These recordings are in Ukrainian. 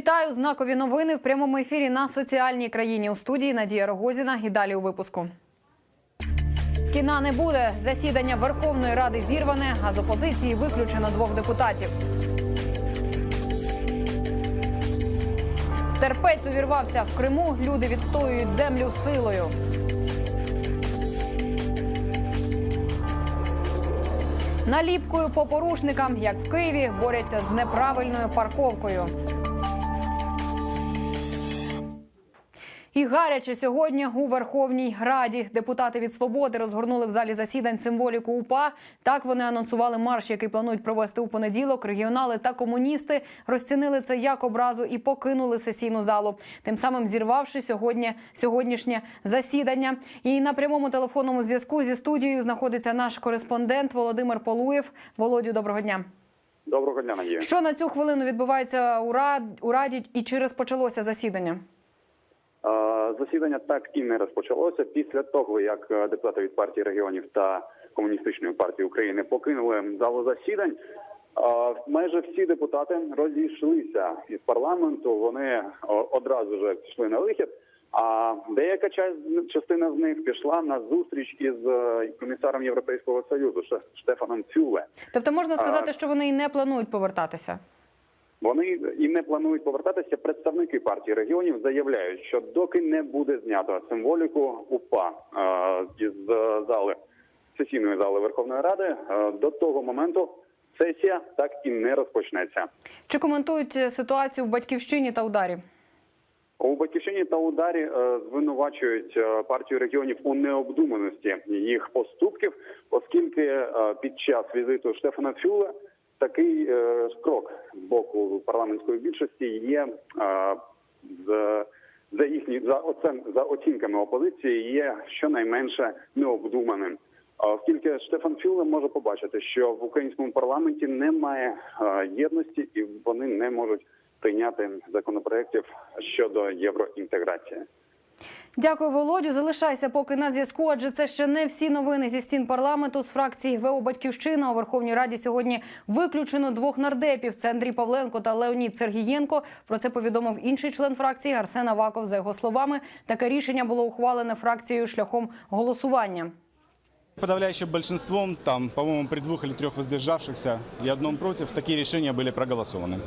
Вітаю! Знакові новини в прямому ефірі на соціальній країні у студії Надія Рогозіна. І далі у випуску. Кіна не буде. Засідання Верховної Ради зірване, а з опозиції виключено двох депутатів. Терпець увірвався в Криму. Люди відстоюють землю силою. Наліпкою по порушникам, як в Києві, борються з неправильною парковкою. Гаряче сьогодні у Верховній Раді депутати від свободи розгорнули в залі засідань символіку УПА. Так вони анонсували марш, який планують провести у понеділок. Регіонали та комуністи розцінили це як образу і покинули сесійну залу, тим самим зірвавши сьогодні сьогоднішнє засідання. І на прямому телефонному зв'язку зі студією знаходиться наш кореспондент Володимир Полуєв. Володю, доброго дня. Доброго дня, Надія. Що на цю хвилину відбувається у Рад- у Раді і чи розпочалося засідання? Е, Засідання так і не розпочалося після того, як е, депутати від партії регіонів та комуністичної партії України покинули залу засідань. е, Майже всі депутати розійшлися із парламенту. Вони одразу ж пішли на вихід. А деяка частина з них пішла на зустріч із комісаром Європейського союзу Штефаном Цюле. Тобто можна сказати, що вони і не планують повертатися. Вони і не планують повертатися. Представники партії регіонів заявляють, що доки не буде знято символіку УПА е, із е, зали сесійної зали Верховної Ради, е, до того моменту сесія так і не розпочнеться. Чи коментують е, ситуацію в батьківщині та ударі? У батьківщині та ударі звинувачують партію регіонів у необдуманості їх поступків, оскільки під час візиту Штефана Фюле такий е, крок з боку парламентської більшості є е, з за їхні за оцен за оцінками опозиції є щонайменше необдуманим. Оскільки Штефан Фюле може побачити, що в українському парламенті немає е, єдності, і вони не можуть прийняти законопроєктів щодо євроінтеграції. Дякую, Володю. Залишайся поки на зв'язку, адже це ще не всі новини зі стін парламенту. З фракції ГВО Батьківщина у Верховній Раді сьогодні виключено двох нардепів. Це Андрій Павленко та Леонід Сергієнко. Про це повідомив інший член фракції Арсен Аваков. За його словами, таке рішення було ухвалене фракцією шляхом голосування. Подавляющим большинством, там, по-моему, при двух или трех воздержавшихся и одном против, такие решения были проголосованы.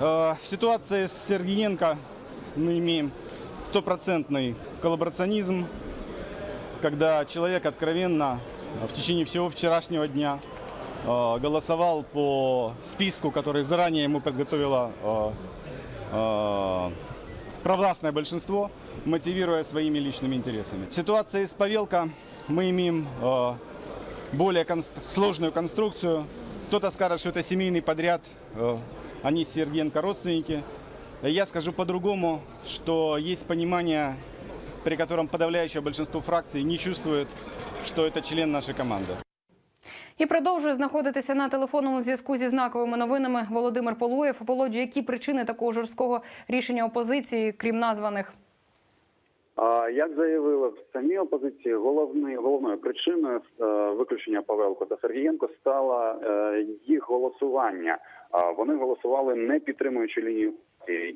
Э, В ситуации с Сергеенко мы имеем стопроцентный коллаборационизм, когда человек откровенно в течение всего вчерашнего дня э, голосовал по списку, который заранее ему подготовило э, э, провластное большинство, мотивируя своими личными интересами. В ситуации с Павелко мы имеем э, более сложную конструкцию. Кто-то скажет, что это семейный подряд, э, они с Сергеенко родственники. Я скажу по-другому, что есть понимание, при котором подавляющее большинство фракций не чувствует, что это член нашей команды. І продовжує знаходитися на телефонному зв'язку зі знаковими новинами Володимир Полуєв. Володю, які причини такого жорсткого рішення опозиції, крім названих? А як заявили в самій опозиції, головний головною причиною е, виключення Павелко та Сергієнко стало е, їх голосування. А Вони голосували не підтримуючи лінію.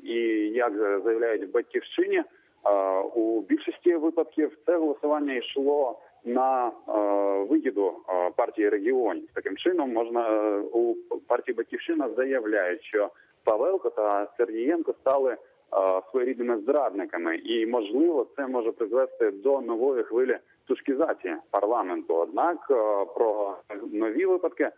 І як заявляють в батьківщині, у більшості випадків це голосування йшло на вигіду партії регіонів. Таким чином можна у партії Батьківщина заявляють, що Павелко та Сергієнко стали своєрідними зрадниками, і можливо це може призвести до нової хвилі тушкізації парламенту. Однак про нові випадки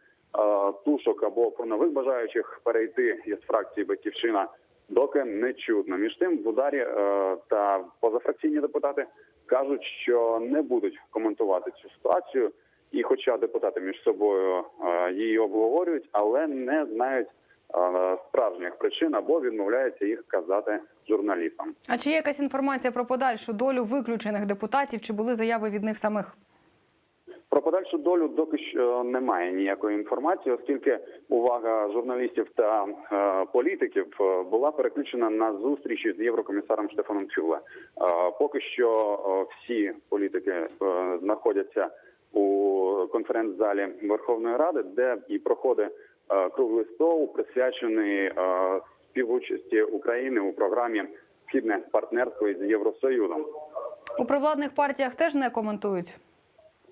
тушок або про нових бажаючих перейти із фракції Батьківщина доки не чутно. Між тим, в ударі е, та позафракційні депутати кажуть, що не будуть коментувати цю ситуацію. І, хоча депутати між собою е, її обговорюють, але не знають е, справжніх причин або відмовляються їх казати журналістам. А чи є якась інформація про подальшу долю виключених депутатів? Чи були заяви від них самих? Про подальшу долю доки що немає ніякої інформації, оскільки увага журналістів та е, політиків е, була переключена на зустрічі з єврокомісаром Штефаном Фюле. Е, поки що е, всі політики е, знаходяться у конференц-залі Верховної Ради, де і проходить е, круглий стол, присвячений е, співучасті України у програмі Східне партнерство із Євросоюзом. У провладних партіях теж не коментують.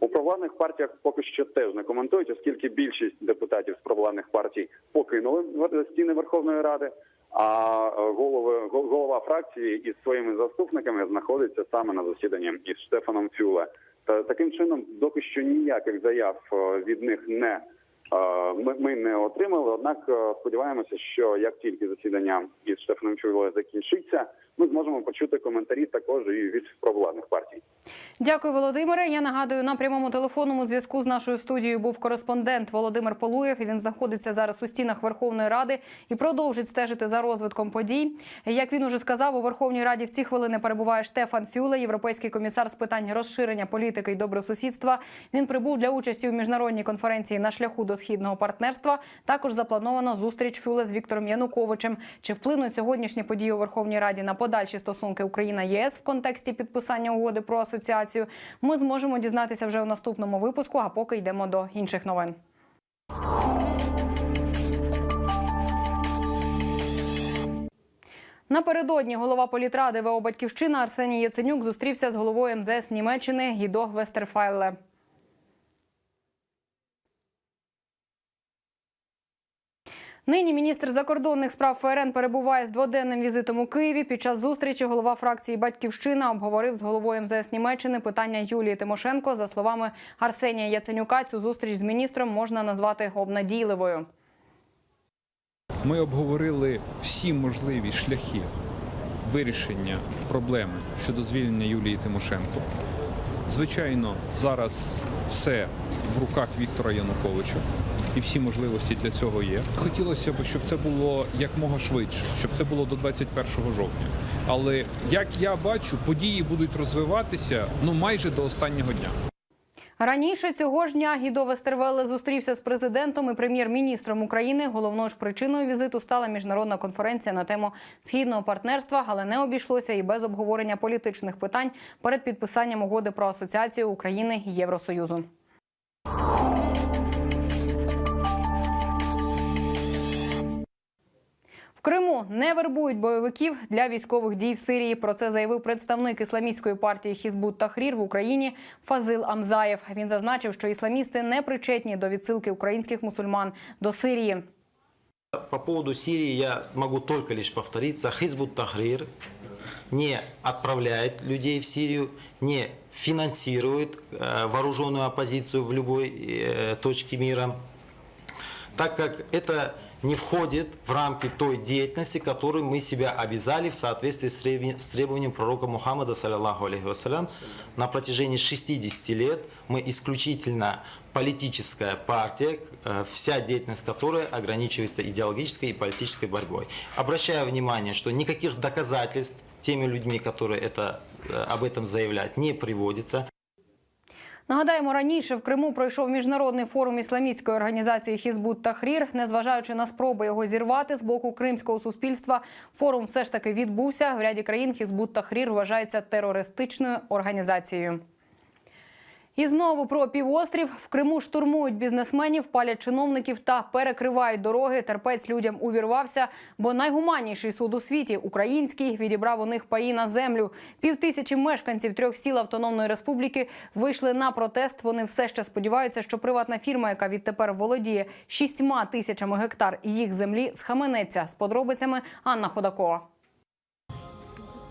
У провладних партіях поки що теж не коментують, оскільки більшість депутатів з провладних партій покинули стіни Верховної Ради. А е, голови гол- голова фракції із своїми заступниками знаходиться саме на засіданні із Штефаном Фюле. Та таким чином, доки що ніяких заяв е, від них не е, ми, не отримали. Однак сподіваємося, що як тільки засідання із Штефаном Фюле закінчиться, ми зможемо почути коментарі також і від провладних партій. Дякую, Володимире. Я нагадую, на прямому телефонному зв'язку з нашою студією був кореспондент Володимир Полуєв. Він знаходиться зараз у стінах Верховної Ради і продовжить стежити за розвитком подій. Як він уже сказав, у Верховній Раді в ці хвилини перебуває Штефан Фюле, європейський комісар з питань розширення політики і добросусідства. Він прибув для участі у міжнародній конференції на шляху до східного партнерства. Також заплановано зустріч Фюле з Віктором Януковичем. Чи вплинуть сьогоднішні події у Верховній Раді на подальші стосунки Україна ЄС в контексті підписання угоди про асоціацію? Ми зможемо дізнатися вже у наступному випуску. А поки йдемо до інших новин. Напередодні голова політради ВО «Батьківщина» Арсеній Яценюк зустрівся з головою МЗС Німеччини Гідо Вестерфайле. Нині міністр закордонних справ ФРН перебуває з дводенним візитом у Києві. Під час зустрічі голова фракції Батьківщина обговорив з головою МЗС Німеччини питання Юлії Тимошенко. За словами Арсенія Яценюка, цю зустріч з міністром можна назвати обнадійливою. Ми обговорили всі можливі шляхи вирішення проблеми щодо звільнення Юлії Тимошенко. Звичайно, зараз все в руках Віктора Януковича, і всі можливості для цього є. Хотілося б, щоб це було якмога швидше, щоб це було до 21 жовтня. Але як я бачу, події будуть розвиватися ну майже до останнього дня. Раніше цього ж дня Гідо Вестервеле зустрівся з президентом і прем'єр-міністром України. Головною ж причиною візиту стала міжнародна конференція на тему східного партнерства, але не обійшлося і без обговорення політичних питань перед підписанням угоди про асоціацію України і Євросоюзу. Криму не вербують бойовиків для військових дій в Сирії. Про це заявив представник ісламістської партії Хізбут Тахрір в Україні Фазил Амзаєв. Він зазначив, що ісламісти не причетні до відсилки українських мусульман до Сирії. По поводу Сирии я могу только лишь повториться. Хизбут Тахрир не отправляет людей в Сирию, не финансирует э, вооруженную оппозицию в любой э, точке мира, так как это не входит в рамки той деятельности, которую мы себя обязали в соответствии с требованием пророка Мухаммада, саллиллаху алейхи вассалям. На протяжении 60 лет мы исключительно политическая партия, э, вся деятельность которой ограничивается идеологической и политической борьбой. Обращаю внимание, что никаких доказательств теми людьми, которые это, э, об этом заявляют, не приводится. Нагадаємо, раніше в Криму пройшов міжнародний форум ісламістської організації Хізбут Тахрір. Незважаючи на спроби його зірвати з боку кримського суспільства, форум все ж таки відбувся. В ряді країн Хізбут Тахрір вважається терористичною організацією. І знову про півострів в Криму штурмують бізнесменів, палять чиновників та перекривають дороги. Терпець людям увірвався, бо найгуманніший суд у світі український відібрав у них паї на землю. Півтисячі мешканців трьох сіл автономної республіки вийшли на протест. Вони все ще сподіваються, що приватна фірма, яка відтепер володіє шістьма тисячами гектар їх землі, схаменеться з подробицями Анна Ходакова.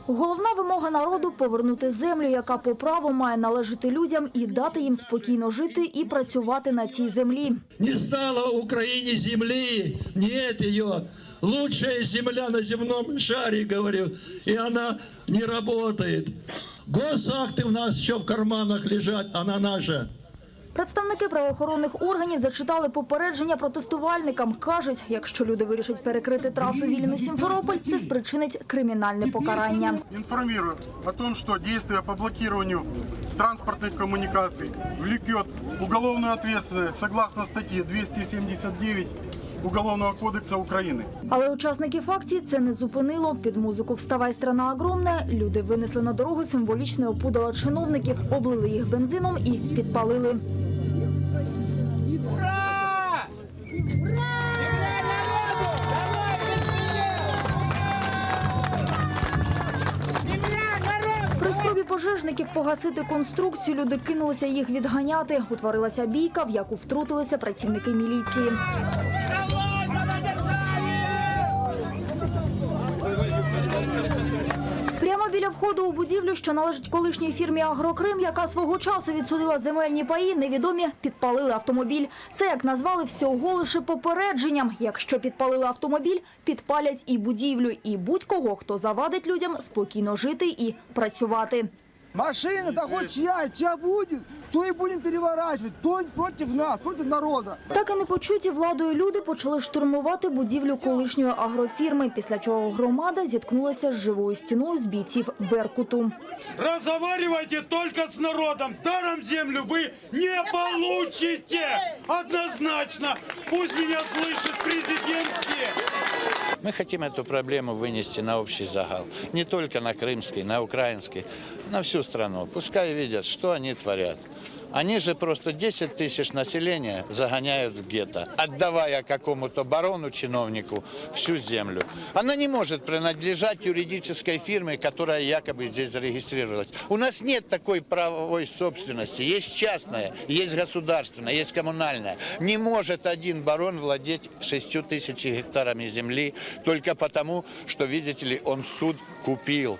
Головна вимога народу повернути землю, яка по праву має належати людям, і дати їм спокійно жити і працювати на цій землі. Не стало в Украине земли, нет ее. Лучшая земля на земном шаре, говорю, и она не работает. Госакты у нас еще в карманах лежат, она наша. Представники правоохоронних органів зачитали попередження протестувальникам. кажуть, якщо люди вирішать перекрити трасу Вільнюс-Сімферополь, це спричинить кримінальне покарання. информирую о том, что действие по блокированию транспортных коммуникаций влекет уголовную ответственность согласно статье 279 Уголовного кодекса Украины. Але учасників акції це не зупинило. Під музику «Вставай, страна огромна» люди винесли на дорогу символічне опудало чиновників, облили їх бензином і підпалили. Пожежників погасити конструкцію, люди кинулися їх відганяти. Утворилася бійка, в яку втрутилися працівники міліції. Прямо біля входу у будівлю, що належить колишній фірмі Агрокрим, яка свого часу відсудила земельні паї, невідомі підпалили автомобіль. Це як назвали всього лише попередженням. Якщо підпалили автомобіль, підпалять і будівлю, і будь-кого, хто завадить людям спокійно жити і працювати. Машина, да хоть чья, чья будет, то и будем переворачивать, то против нас, против народа. Так і непочуті владою люди почали штурмувати будівлю колишньої агрофірми, після чого громада зіткнулася з живою стіною з бійців Беркуту. Разговаривайте только с народом. Даром землю вы не получите. Однозначно. Пусть меня слышит президент. Мы хотим эту проблему вынести на общий загал. Не только на крымский, на украинский, на всю страну. Пускай видят, что они творят. Они же просто 10 тысяч населения загоняют в гетто, отдавая какому-то барону, чиновнику всю землю. Она не может принадлежать юридической фирме, которая якобы здесь зарегистрировалась. У нас нет такой правовой собственности. Есть частная, есть государственная, есть коммунальная. Не может один барон владеть 6 тысяч гектарами земли только потому, что, видите ли, он суд купил.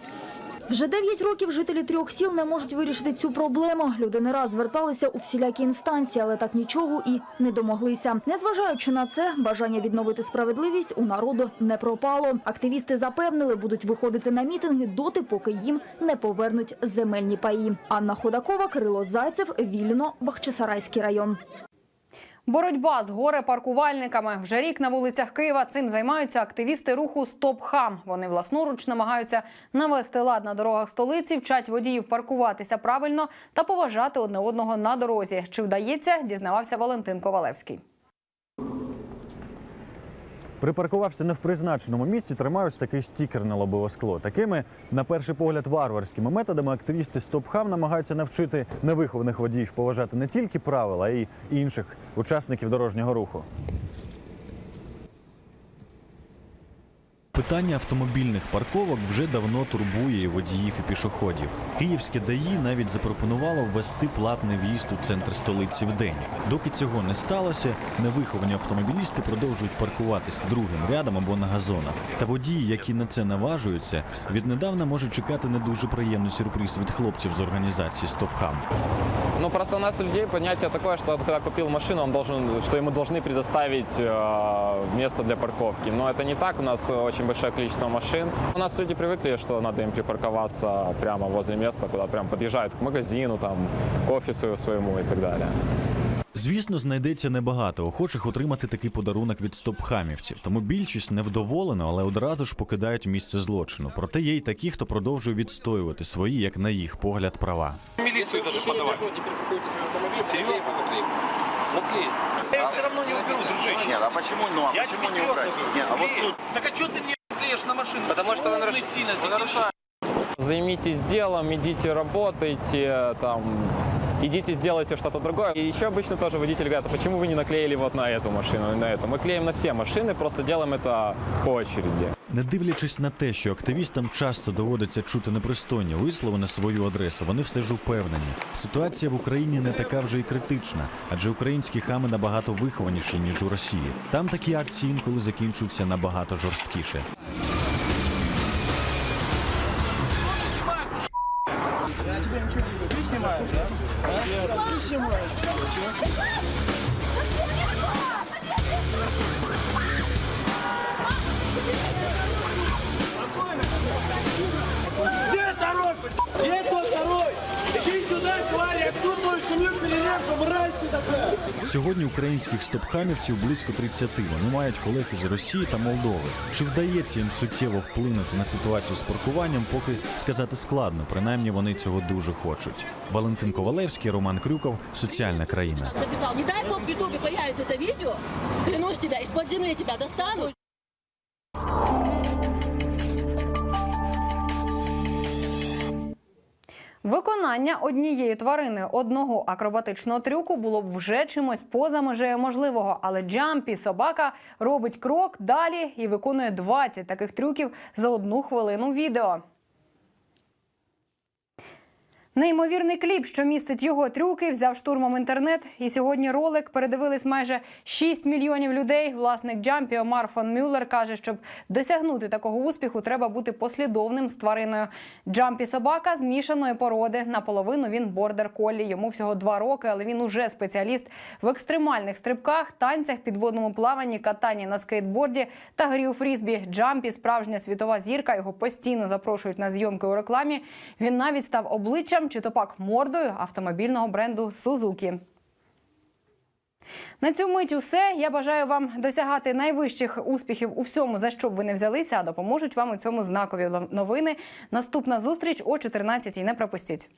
Вже 9 років жителі трьох сіл не можуть вирішити цю проблему. Люди не раз зверталися у всілякі інстанції, але так нічого і не домоглися. Незважаючи на це, бажання відновити справедливість у народу не пропало. Активісти запевнили, будуть виходити на мітинги доти, поки їм не повернуть земельні паї. Анна Ходакова, Кирило Зайцев, Вільно, Бахчисарайський район. Боротьба з горе-паркувальниками. Вже рік на вулицях Києва цим займаються активісти руху Стоп Хам. Вони власноруч намагаються навести лад на дорогах столиці, вчать водіїв паркуватися правильно та поважати одне одного на дорозі. Чи вдається, дізнавався Валентин Ковалевський. Припаркувався не в призначеному місці, тримаю такий стікер на лобове скло. Такими, на перший погляд, варварськими методами активісти Стопхам намагаються навчити невихованих водіїв поважати не тільки правила, а й інших учасників дорожнього руху. Питання автомобільних парковок вже давно турбує і водіїв і пішоходів. Київське ДАІ навіть запропонувало ввести платний в'їзд у центр столиці в день. Доки цього не сталося, невиховані автомобілісти продовжують паркуватись другим рядом або на газонах. Та водії, які на це наважуються, віднедавна можуть чекати не дуже приємний сюрприз від хлопців з організації Стопхам. Ну, просто у нас у людей понятие такое, что когда купил машину, он должен, что ему должны предоставить э, место для парковки. Но это не так, у нас очень большое количество машин. У нас люди привыкли, что надо им припарковаться прямо возле места, куда прям подъезжают к магазину, там, к офису своему и так далее. Звісно, знайдеться небагато охочих отримати такий подарунок від стопхамівців. Тому більшість невдоволена, але одразу ж покидають місце злочину. Проте є й такі, хто продовжує відстоювати свої, як на їх погляд, права. Милицию даже подавать. Серьезно? Наклеить. Я их все равно не уберу, дружище. Нет, а почему, ну, а почему не убрать? Нет, а вот суд. Так а что ты мне клеишь на машину? Потому что он нарушает. Займитесь делом, идите работайте, там, идите сделайте что-то другое. И еще обычно тоже водители говорят, а почему вы не наклеили вот на эту машину и на эту? Мы клеим на все машины, просто делаем это по очереди. Не дивлячись на те, що активістам часто доводиться чути непристойні вислови на свою адресу, вони все ж упевнені. Ситуація в Україні не така вже й критична, адже українські хами набагато вихованіші ніж у Росії. Там такі акції інколи закінчуються набагато жорсткіше. Yeah, kiss him right. Всю твою. Сьогодні українських стопхамівців близько 30. Вони мають колег із Росії та Молдови. Чи вдається їм суттєво вплинути на ситуацію з паркуванням, поки сказати складно. Принаймні вони цього дуже хочуть. Валентин Ковалевський, Роман Крюков, соціальна країна. записал. Не дай бог в Ютубе появится это видео, клянусь тебя, из-под земли тебя достану. Виконання однієї тварини одного акробатичного трюку було б вже чимось поза межею можливого, але Джампі собака робить крок далі і виконує 20 таких трюків за одну хвилину відео. Неймовірний кліп, що містить його трюки, взяв штурмом інтернет. І сьогодні ролик передивились майже 6 мільйонів людей. Власник Джампі Омар фон Мюллер каже, щоб досягнути такого успіху, треба бути послідовним з твариною. Джампі собака змішаної породи. Наполовину він бордер коллі. Йому всього два роки, але він уже спеціаліст в екстремальних стрибках, танцях, підводному плаванні, катанні на скейтборді та грі у фрізбі. Джампі справжня світова зірка. Його постійно запрошують на зйомки у рекламі. Він навіть став обличчям чи то пак мордою автомобільного бренду Сузукі. На цю мить усе. Я бажаю вам досягати найвищих успіхів у всьому, за що б ви не взялися, а допоможуть вам у цьому знакові новини. Наступна зустріч о 14-й. Не пропустіть.